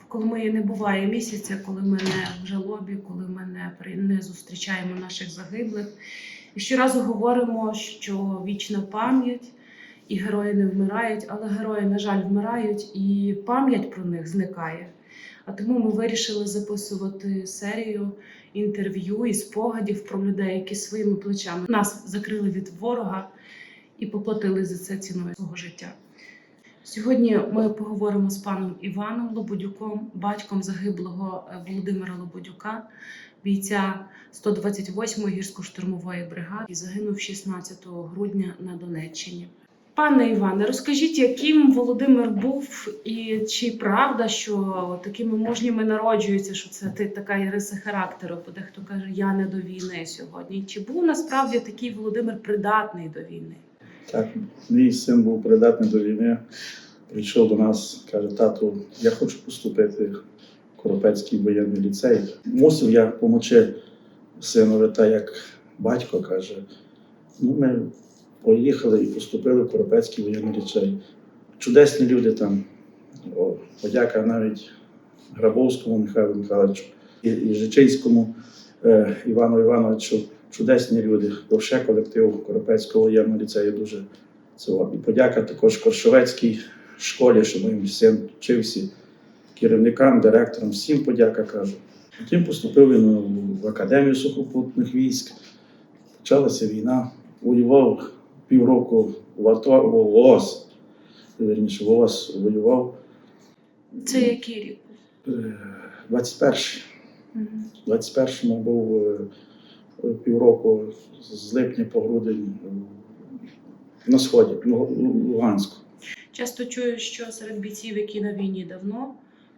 В Коломиї не буває місяця, коли ми не в жалобі, коли ми не, не зустрічаємо наших загиблих. І щоразу говоримо, що вічна пам'ять і герої не вмирають, але герої, на жаль, вмирають, і пам'ять про них зникає. А тому ми вирішили записувати серію інтерв'ю і спогадів про людей, які своїми плечами нас закрили від ворога і поплатили за це ціною свого життя. Сьогодні ми поговоримо з паном Іваном Лободюком, батьком загиблого е, Володимира Лободюка, бійця 128-ї гірсько-штурмової бригади, загинув 16 грудня на Донеччині. Пане Іване, розкажіть, яким Володимир був, і чи правда, що такими мужніми народжуються, що це ти така риса характеру? Бо дехто каже, я не до війни сьогодні. Чи був насправді такий Володимир придатний до війни? Так, мій син був придатний до війни. Прийшов до нас, каже, тату, я хочу поступити в Коропецький воєнний ліцей. Мусив я допомогти синові, та як батько каже. Ну, ми поїхали і поступили в Коропецький воєнний ліцей. Чудесні люди там. О, подяка навіть Грабовському Михайлу Михайловичу і, і Жичинському е, Івану Івановичу. Чудесні люди. Довше колектив Коропецького воєнного ліцею дуже цього. І подяка також Коршовецькій школі, що моїм син вчився, керівникам, директорам, всім подяка кажу. Потім поступив він в Академію сухопутних військ. Почалася війна. Воював півроку в АТО, в ООС. Вірніше, в ООС воював Це який рік? е, 21-й. 21-му був е, півроку з липня по грудень е, на сході, ну, Луганську. Часто чую, що серед бійців, які на війні давно,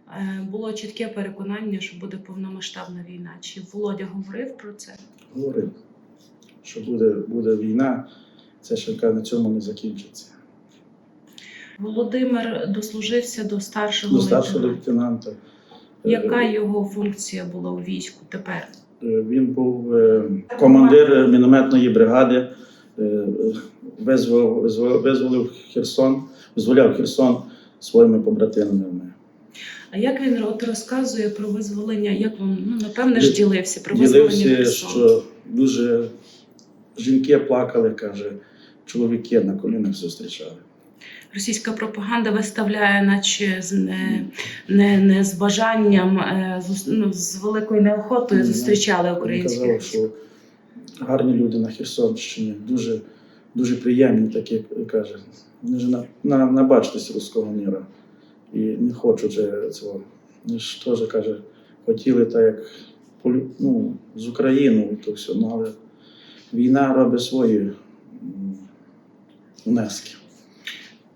е, було чітке переконання, що буде повномасштабна війна. Чи Володя говорив про це? Говорив, що буде, буде війна, це ще на цьому не закінчиться. Володимир дослужився до старшого До старшого лейтенанта. лейтенанта. е, Яка його функція була у війську тепер? Е, Він був е, командир мінометної бригади, е, визволив, визволив, Херсон, визволяв Херсон своїми побратимами. А як він от розказує про визволення? Як вам ну напевне ж ділився про визволення Ділився, що дуже жінки плакали, каже, чоловіки на колінах зустрічали. Російська пропаганда виставляє, наче з не, не, не з бажанням, е, з, ну, з великою неохотою зустрічали українських. казав, що гарні люди на Херсонщині, дуже, дуже приємні такі, каже. Вони ж на, на, набачились руського міра. І не хочуть же цього. Вони ж теж каже, хотіли так як ну, з Україною то все. Ну, але війна робить свої внески.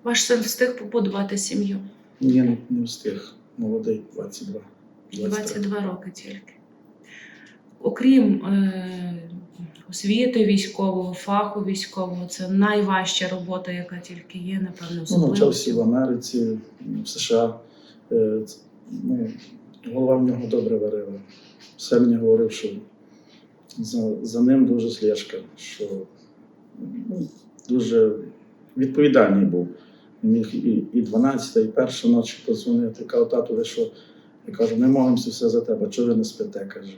Ваш син встиг побудувати сім'ю. Ні, не, не встиг. Молодий, 22. 22 роки тільки. Окрім е, освіти військового, фаху військового, це найважча робота, яка тільки є, напевно, Ну, особливо. навчався в Америці, в США. Е, Ну, голова в нього добре варила. Все мені говорив, що за, за ним дуже слежка, що ну, дуже відповідальний був. Міг і, і 12, і перша ночі подзвонити. Каже, тату, ви що? Я кажу, ми молимося все за тебе, чого ви не спите? каже.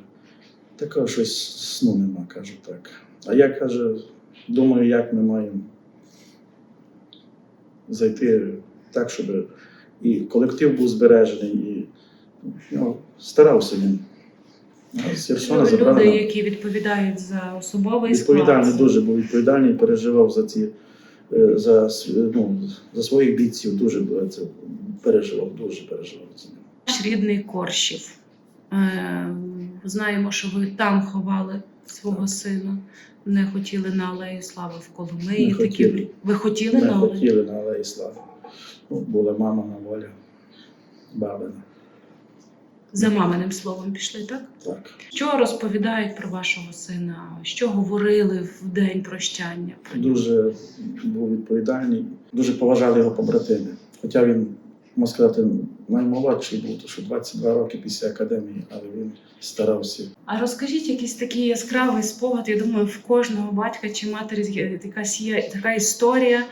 Такого щось сну нема, кажу так. А я каже, думаю, як ми маємо зайти так, щоб і колектив був збережений, і ну, старався він. Люди, забрали. які відповідають за особовий Відповідальний склад. дуже був відповідальний, переживав за ці за, с- ну, за своїх бійців, дуже це переживав, дуже переживав за ним. Ваш рідний Коршів. Е, знаємо, що ви там ховали свого сина. Не хотіли на алею слави в Коломиї. Не Такі... Ви хотіли Ми на алею? хотіли на Алеї Слави. Ну, була мама на воля, бабина. За маминим словом пішли, так? Так. Що розповідають про вашого сина? Що говорили в день прощання? про нього? Дуже був відповідальний, дуже поважали його побратими. Хоча він, можна сказати, наймолодший був, то що 22 роки після академії, але він старався. А розкажіть якийсь такий яскравий спогад. Я думаю, в кожного батька чи матері якась є така історія,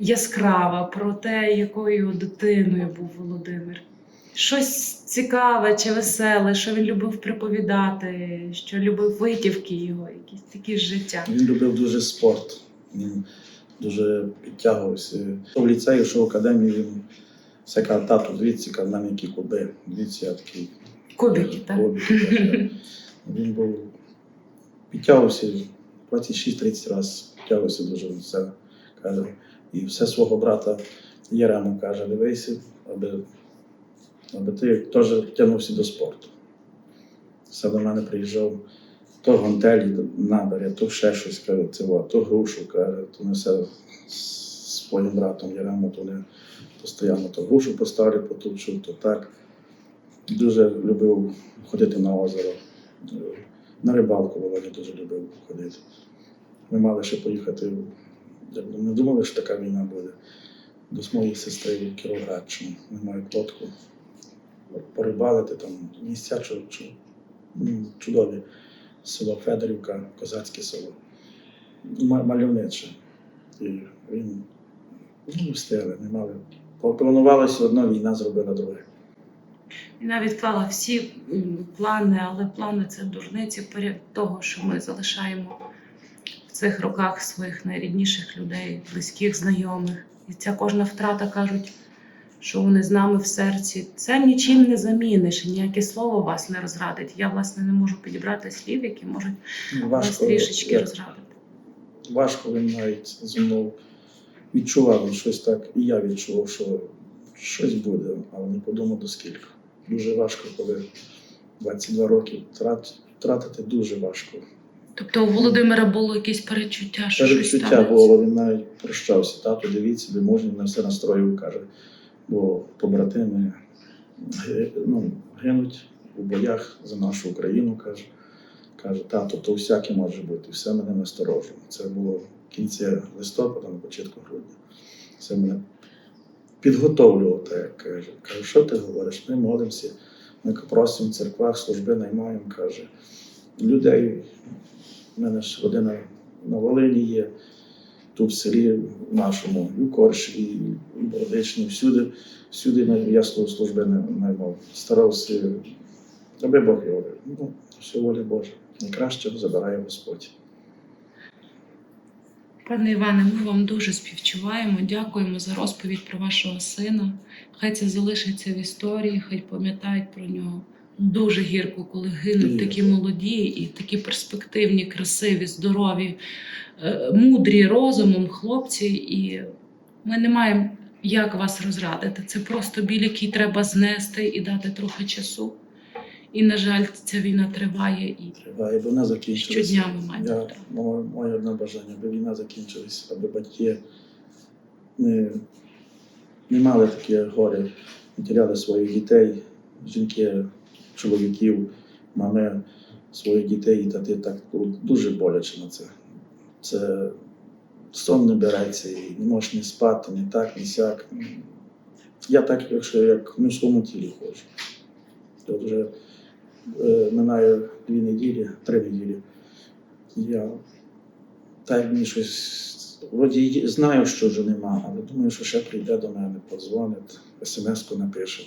яскрава про те, якою дитиною був Володимир. Щось цікаве чи веселе, що він любив приповідати, що любив витівки його, якісь такі з життя. Він любив дуже спорт. Він дуже підтягувався. В ліцеї, йшов в академію, він все казав, тату, дивіться, каже, в мене які куби. Дивіться, я такий. Кубики, так? Кубики, каже. Він був підтягувався 26-30 разів, підтягувався дуже все. Каже, і все свого брата Єрему каже, дивися, аби, аби ти теж тягнувся до спорту. Все до мене приїжджав, то гантелі набере, то ще щось каже, то грушу каже, то несе з своїм братом Єрему, то не постійно то грушу поставлю, потовчу, то так. Дуже любив ходити на озеро. На рибалку Володя дуже любив ходити. Ми мали ще поїхати. Не думали, що така війна буде. До моєї сестри в Кіровоградщину. Ми мають лодку. Порибалити там місця чу- чу- чудові. Село Федорівка, козацьке село. Ма- Мальовниче. І він ну, встигли, не мали. Планувалося одна війна, зробила друге. Війна відклала всі плани, але плани це дурниці перед того, що ми залишаємо в цих роках своїх найрідніших людей, близьких, знайомих. І ця кожна втрата кажуть, що вони з нами в серці. Це нічим не заміниш, ніяке слово вас не розрадить. Я, власне, не можу підібрати слів, які можуть Ну, вас трішечки розрадити. важко він навіть зі мною відчував він щось так, і я відчував, що щось буде, але не подумав до скільки. Дуже важко, коли 22 роки втрат, втратити дуже важко. Тобто у Володимира було якесь перечуття, що щось Перечуття станеться. було, він навіть прощався. Тато, дивіться, ви можна на все настроїв, каже. Бо побратими ну, гинуть у боях за нашу Україну, каже. Каже, тато, то всяке може бути, все мене насторожує. Це було в кінці листопада, на початку грудня. Це мене підготовлювало, так як каже. Каже, що ти говориш? Ми молимося, ми просимо в церквах, служби наймаємо, каже. Людей, в мене ж родина на Волині є, тут в селі нашому, і в Корші, і в Бородичні, всюди, всюди я слу- служби не- наймав. Старався, аби Бог говорив. Ну, все воля Божа. Найкраще забирає Господь. Пане Іване, ми вам дуже співчуваємо. Дякуємо за розповідь про вашого сина. Хай це залишиться в історії, хай пам'ятають про нього. Дуже гірко, коли гинуть такі молоді і такі перспективні, красиві, здорові, е, мудрі розумом хлопці. І ми не маємо як вас розрадити. Це просто біль, який треба знести і дати трохи часу. І, на жаль, ця війна триває і Триває, бо вона закінчилася. щодня ми маємо. Я, моє, моє одне бажання, аби війна закінчилась, аби батьки не, не мали таке горе, не теряли своїх дітей, жінки, чоловіків, мами, своїх дітей і тати так дуже боляче на це. Це сон не береться, і не можеш ні спати, ні так, ні сяк. Я так, якщо як в своєму тілі ходжу. От вже е, минає дві неділі, три неділі. Я так мені щось. Вроді знаю, що вже нема, але думаю, що ще прийде до мене, подзвонить, смс-ку напише.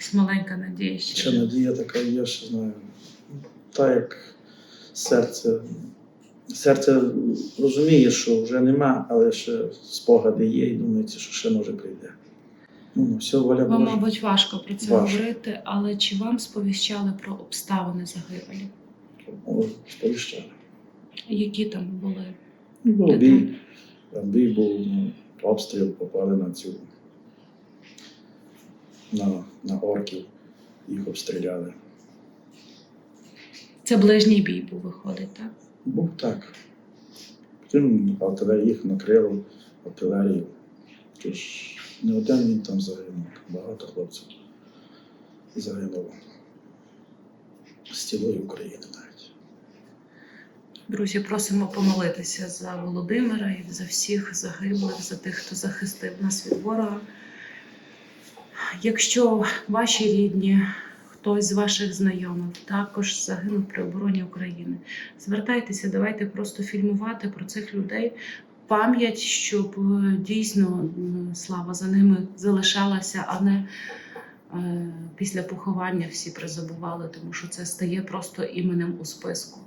Якась маленька надія ще. Ще надія така є, що знаю. Так як серце. Серце розуміє, що вже нема, але ще спогади є, і думається, що ще може прийде. Ну, ну, все, воля Вам, Божа. мабуть, важко про це Важко. говорити, але чи вам сповіщали про обставини загибелі? О, Сповіщали. Які там були? Ну, Був бій, там бій був, ну, обстріл, попали на цю на, на орків, їх обстріляли. Це ближній бій був, виходить, так? Був так. Потім артилерія їх накрило артилерію. Тож не один він там загинув, багато хлопців загинуло. З цілої України навіть. Друзі, просимо помолитися за Володимира і за всіх загиблих, за тих, хто захистив нас від ворога. Якщо ваші рідні, хтось з ваших знайомих також загинув при обороні України, звертайтеся, давайте просто фільмувати про цих людей, пам'ять, щоб е, дійсно слава за ними залишалася, а не е, після поховання всі призабували, тому що це стає просто іменем у списку.